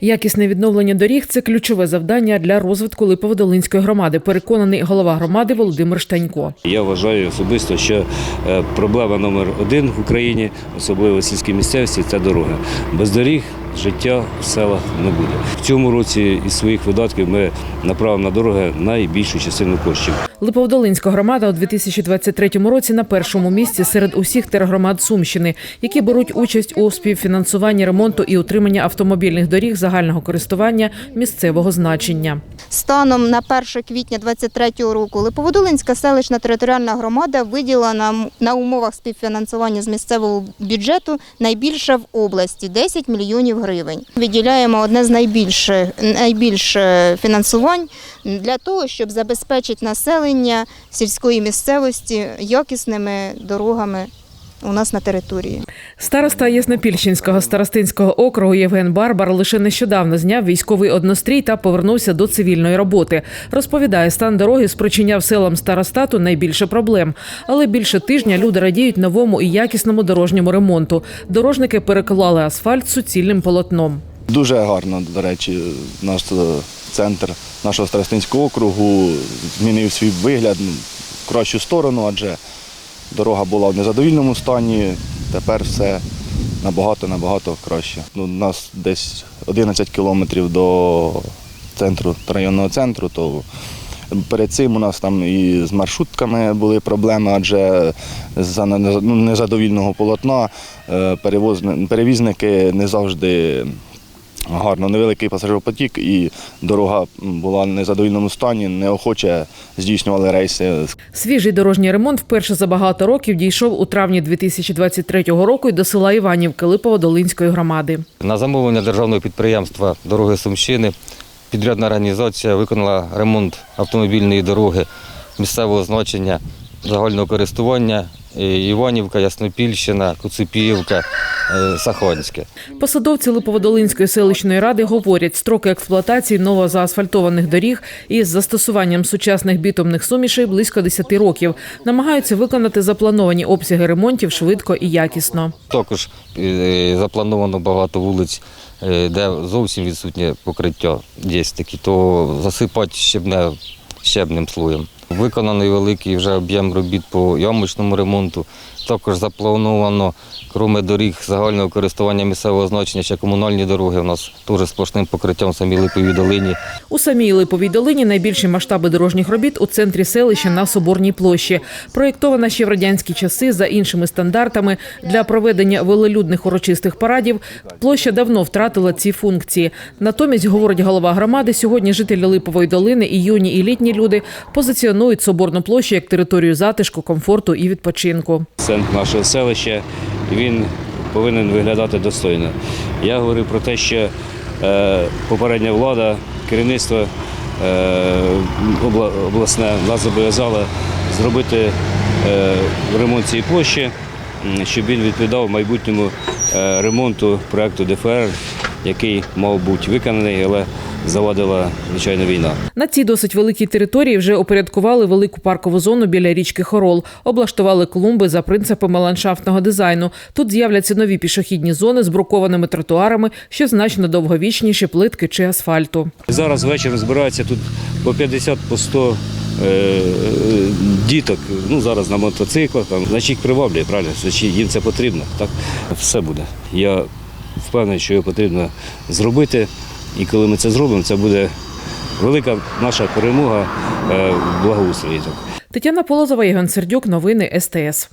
Якісне відновлення доріг це ключове завдання для розвитку Липоводолинської громади. Переконаний голова громади Володимир Штанько. Я вважаю особисто, що е, проблема номер один в Україні, особливо в сільській місцевості, це дороги. Без доріг життя в селах не буде. В цьому році із своїх видатків ми направимо на дороги найбільшу частину коштів. Липоводолинська громада у 2023 році на першому місці серед усіх тергромад Сумщини, які беруть участь у співфінансуванні ремонту і утримання автомобільних доріг загального користування місцевого значення. Станом на 1 квітня 2023 року Липоводолинська селищна територіальна громада виділила нам на умовах співфінансування з місцевого бюджету найбільше в області 10 мільйонів гривень. Виділяємо одне з найбільших найбільше фінансувань для того, щоб забезпечити населення сільської місцевості якісними дорогами у нас на території. Староста Яснопільщинського старостинського округу Євген Барбар лише нещодавно зняв військовий однострій та повернувся до цивільної роботи. Розповідає, стан дороги спричиняв селам старостату найбільше проблем. Але більше тижня люди радіють новому і якісному дорожньому ремонту. Дорожники переклали асфальт суцільним полотном. Дуже гарно, до речі, наш е, центр нашого старостинського округу змінив свій вигляд в кращу сторону, адже дорога була в незадовільному стані. Тепер все набагато набагато краще. Ну, у нас десь 11 кілометрів до центру районного центру, то перед цим у нас там і з маршрутками були проблеми, адже за ну, незадовільного полотна е, перевізники не завжди гарно, невеликий пасажиропотік, і дорога була в незадовільному стані, неохоче здійснювали рейси Свіжий дорожній ремонт вперше за багато років дійшов у травні 2023 року й до села Іванівки Липоводолинської громади. На замовлення державного підприємства Дороги Сумщини підрядна організація виконала ремонт автомобільної дороги місцевого значення загального користування е, Іванівка, Яснопільщина, Куцепіївка, е, Саханське. Посадовці Липоводолинської селищної ради говорять, строки експлуатації новозаасфальтованих доріг із застосуванням сучасних бітумних сумішей близько 10 років. Намагаються виконати заплановані обсяги ремонтів швидко і якісно. Також е, заплановано багато вулиць, е, де зовсім відсутнє покриття. Є такі, то засипати щебне, щебним слоєм. Виконаний великий вже об'єм робіт по ямочному ремонту. Також заплановано, крім доріг загального користування місцевого значення, ще комунальні дороги. У нас теж сплошним покриттям самій Липовій долині. У самій Липовій долині найбільші масштаби дорожніх робіт у центрі селища на Соборній площі. Проєктована ще в радянські часи за іншими стандартами для проведення велелюдних урочистих парадів. Площа давно втратила ці функції. Натомість, говорить голова громади, сьогодні жителі Липової долини і юні і літні люди позиціонують Соборну площу як територію затишку, комфорту і відпочинку. Центр нашого селища він повинен виглядати достойно. Я говорив про те, що е, попередня влада, керівництво е, обласне нас зобов'язало зробити е, ремонт цієї площі, щоб він відповідав майбутньому ремонту проекту ДФР, який мав бути виконаний, але завадила звичайно війна. На цій досить великій території вже упорядкували велику паркову зону біля річки Хорол, облаштували клумби за принципами ландшафтного дизайну. Тут з'являться нові пішохідні зони з брукованими тротуарами, що значно довговічніші плитки чи асфальту. Зараз ввечері збирається тут по 50 по 100 е, діток. Ну зараз на мотоциклах, там, значить їх приваблює, правильно? Значить їм це потрібно. Так все буде. Я впевнений, що його потрібно зробити. І коли ми це зробимо, це буде велика наша перемога е, в благоустрої. Тетяна Полозова, Євген Сердюк, новини СТС.